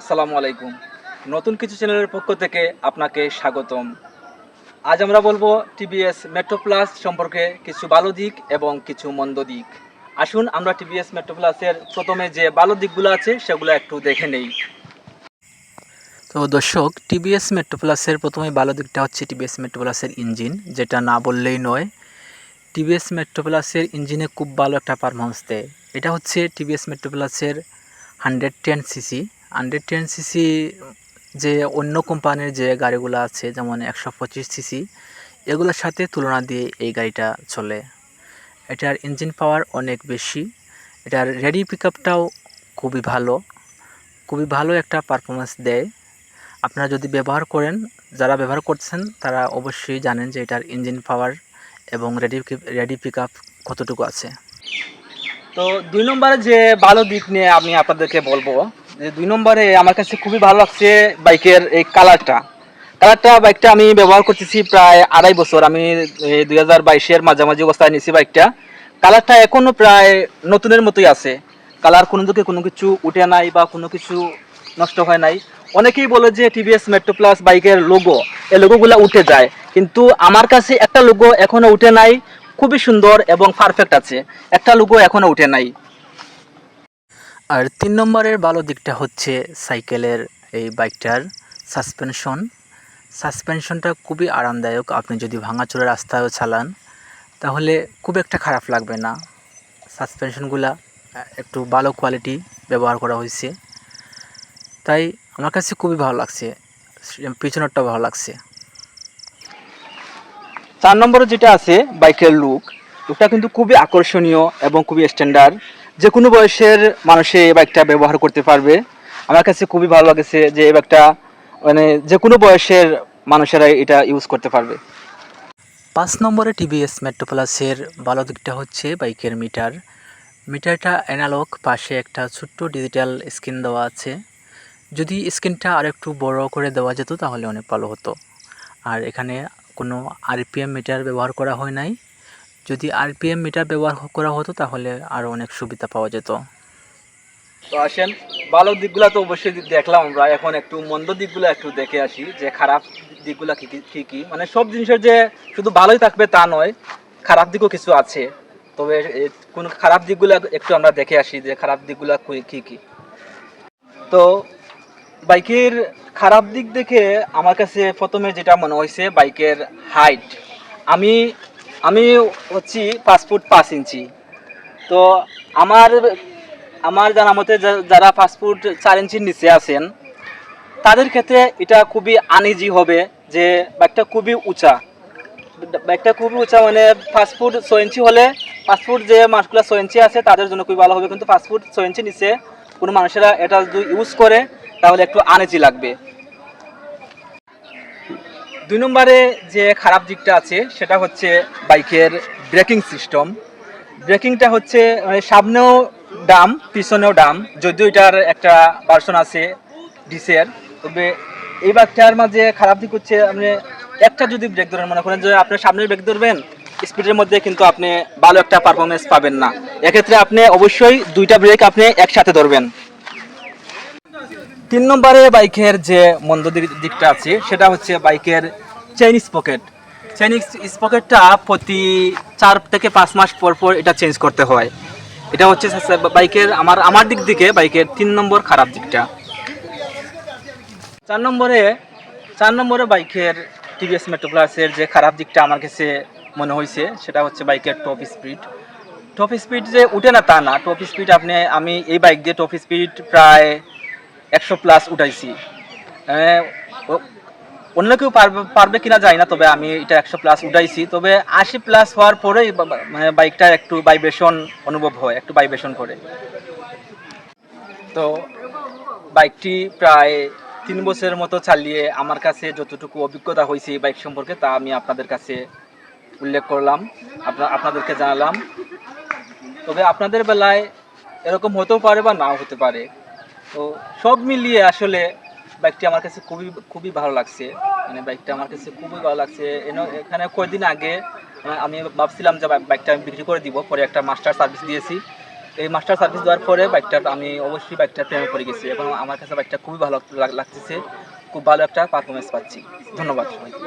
আসসালামু আলাইকুম। নতুন কিছু চ্যানেলের পক্ষ থেকে আপনাকে স্বাগতম। আজ আমরা বলব টিভিএস মেট্রো প্লাস সম্পর্কে কিছু ভালো দিক এবং কিছু মন্দ দিক। আসুন আমরা টিভিএস মেট্রো প্লাসের প্রথমে যে ভালো দিকগুলো আছে সেগুলো একটু দেখে নেই। তো দর্শক, টিভিএস মেট্রো প্লাসের প্রথমে ভালো দিকটা হচ্ছে টিভিএস মেট্রো প্লাসের ইঞ্জিন, যেটা না বললেই নয়, টিভিএস মেট্রো প্লাসের ইঞ্জিনে খুব ভালো একটা পারফরমেন্স দেয়। এটা হচ্ছে টিভিএস মেট্রো প্লাসের hundred ten CC hundred ten CC যে অন্য কোম্পানির যে গাড়িগুলো আছে, যেমন একশো পঁচিশ সিসি এগুলোর সাথে তুলনা দিয়ে এই গাড়িটা চলে। এটার ইঞ্জিন পাওয়ার অনেক বেশি। এটার রেডি পিক খুবই ভালো। খুবই ভালো একটা পারফরমেন্স দেয়। আপনারা যদি ব্যবহার করেন, যারা ব্যবহার করছেন, তারা অবশ্যই জানেন যে এটার ইঞ্জিন পাওয়ার এবং রেডি রেডি পিক কতটুকু আছে। তো দুই নম্বরে যে ভালো দিক নিয়ে আমি আপনাদেরকে বলব দুই নম্বরে আমার কাছে খুবই ভালো লাগছে বাইকের এই কালারটা। কালারটা বাইকটা আমি ব্যবহার করতেছি প্রায় আড়াই বছর। আমি দুই হাজার বাইশের মাঝামাঝি অবস্থায় নিয়েছি বাইকটা। কালারটা এখনও প্রায় নতুনের মতোই আছে। কালার কোনো দিকে কোনো কিছু উঠে নাই বা কোনো কিছু নষ্ট হয় নাই। অনেকেই বলে যে টিভিএস মেট্রো প্লাস বাইকের লোগো এই লোগোগুলো উঠে যায়। কিন্তু আমার কাছে একটা লোগো এখনও উঠে নাই, খুবই সুন্দর এবং পারফেক্ট আছে। একটা লোগো এখনও উঠে নাই। আর তিন নম্বরের ভালো দিকটা হচ্ছে সাইকেলের এই বাইকটার সাসপেনশন। সাসপেনশনটা খুবই আরামদায়ক। আপনি যদি ভাঙাচোরা রাস্তায়ও চালান, তাহলে খুব একটা খারাপ লাগবে না। সাসপেনশনগুলা একটু ভালো কোয়ালিটি ব্যবহার করা হয়েছে। তাই আমার কাছে খুবই ভালো লাগছে। পিছনেরটাও ভালো লাগছে। চার নম্বরে যেটা আছে, বাইকের লুক লুকটা কিন্তু খুবই আকর্ষণীয় এবং খুবই স্ট্যান্ডার্ড যে কোনো বয়সের মানুষে এই বাইকটা ব্যবহার করতে পারবে। আমার কাছে খুবই ভালো লাগছে যে এই বাইকটা মানে যে কোনো বয়সের মানুষেরা এটা ইউজ করতে পারবে। পাঁচ নম্বরে টিভিএস মেট্রো প্লাসের ভালো দিকটা হচ্ছে বাইকের মিটার মিটারটা অ্যানালগ পাশে একটা ছোট্ট ডিজিটাল স্ক্রিন দেওয়া আছে। যদি স্ক্রিনটা আর একটু বড় করে দেওয়া যেত তাহলে অনেক ভালো হতো। আর এখানে কোনো আরপিএম মিটার ব্যবহার করা হয় নাই। যদি আরপিএম মিটার ব্যবহার করা হতো তাহলে আরও অনেক সুবিধা পাওয়া যেত। তো আসেন, ভালো দিকগুলো তো অবশ্যই দেখলাম আমরা। এখন একটু মন্দ দিকগুলো একটু দেখে আসি, যে খারাপ দিকগুলো কি কি- কি মানে সব জিনিসের যে শুধু ভালোই থাকবে তা নয়, খারাপ দিকও কিছু আছে। তবে কোন খারাপ দিকগুলো একটু আমরা দেখে আসি, যে খারাপ দিকগুলো কি কি? তো বাইকের খারাপ দিক দেখে আমার কাছে প্রথমে যেটা মনে হয়েছে বাইকের হাইট আমি আমি হচ্ছি পাঁচ ফুট পাঁচ ইঞ্চি। তো আমার আমার জানা মতে যারা পাঁচ ফুট চার ইঞ্চির নিচে আছেন, তাদের ক্ষেত্রে এটা খুবই আনইজি হবে যে বাইকটা খুবই উঁচা। বাইকটা খুবই উঁচা মানে পাঁচ ফুট ছয় ইঞ্চি হলে পাঁচ ফুট যে মাসগুলো ছয় ইঞ্চি আছে, তাদের জন্য খুবই ভালো হবে। কিন্তু পাঁচ ফুট ছয় ইঞ্চি নিচে কোনো মানুষেরা এটা যদি ইউজ করে, তাহলে একটু আনইজি লাগবে। দুই নম্বরে যে খারাপ দিকটা আছে, সেটা হচ্ছে বাইকের ব্রেকিং সিস্টেম। ব্রেকিংটা হচ্ছে মানে সামনেও ডাম পিছনেও ডাম যদিও এটার একটা ভার্সন আছে ডিসের, তবে এই বাইকটার মাঝে খারাপ দিক হচ্ছে, আপনি একটা যদি ব্রেক ধরেন, মনে করেন যে আপনি সামনের ব্রেক ধরবেন স্পিডের মধ্যে কিন্তু আপনি ভালো একটা পারফরমেন্স পাবেন না। এক্ষেত্রে আপনি অবশ্যই দুইটা ব্রেক আপনি একসাথে ধরবেন। তিন নম্বরে বাইকের যে মন্দ দিক- দিকটা আছে, সেটা হচ্ছে বাইকের চেইন স্পকেট চেইন স্পকেটটা প্রতি চার থেকে পাঁচ মাস পর পর এটা চেঞ্জ করতে হয়। এটা হচ্ছে বাইকের আমার আমার দিক থেকে বাইকের তিন নম্বর খারাপ দিকটা। চার নম্বরে চার নম্বরে বাইকের টিভিএস মেট্রো প্লাসের যে খারাপ দিকটা আমার কাছে মনে হয়েছে, সেটা হচ্ছে বাইকের টপ স্পিড টপ স্পিড যে উঠে না তা না টপ স্পিড আপনি আমি এই বাইক দিয়ে টপ স্পিড প্রায় একশো প্লাস উঠাইছি। অন্য কেউ পারবে পারবে কিনা জানি না, তবে আমি এটা একশো প্লাস উঠাইছি। তবে আশি প্লাস হওয়ার পরেই বা- বা- মানে একটু ভাইব্রেশন অনুভব হয়, একটু ভাইব্রেশন করে। তো বাইকটি প্রায় তিন বছরের মতো চালিয়ে আমার কাছে যতটুকু অভিজ্ঞতা হয়েছে এই বাইক সম্পর্কে, তা আমি আপনাদের কাছে উল্লেখ করলাম, আপনা, আপনাদেরকে জানালাম। তবে আপনাদের বেলায় এরকম হতেও পারে বা নাও হতে পারে। তো সব মিলিয়ে আসলে বাইকটি আমার কাছে খুবই খুবই ভালো লাগছে। মানে বাইকটা আমার কাছে খুবই ভালো লাগছে। এখানে কয়েকদিন আগে আমি ভাবছিলাম যে বাইকটা আমি বিক্রি করে দিব। পরে একটা মাস্টার সার্ভিস দিয়েছি। এই মাস্টার সার্ভিস দেওয়ার পরে বাইকটা আমি অবশ্যই বাইকটা প্রেমে পড়ে গেছি এবং আমার কাছে বাইকটা খুবই ভালো লাগতেছে। খুব ভালো একটা পারফরমেন্স পাচ্ছি। ধন্যবাদ সবাইকে।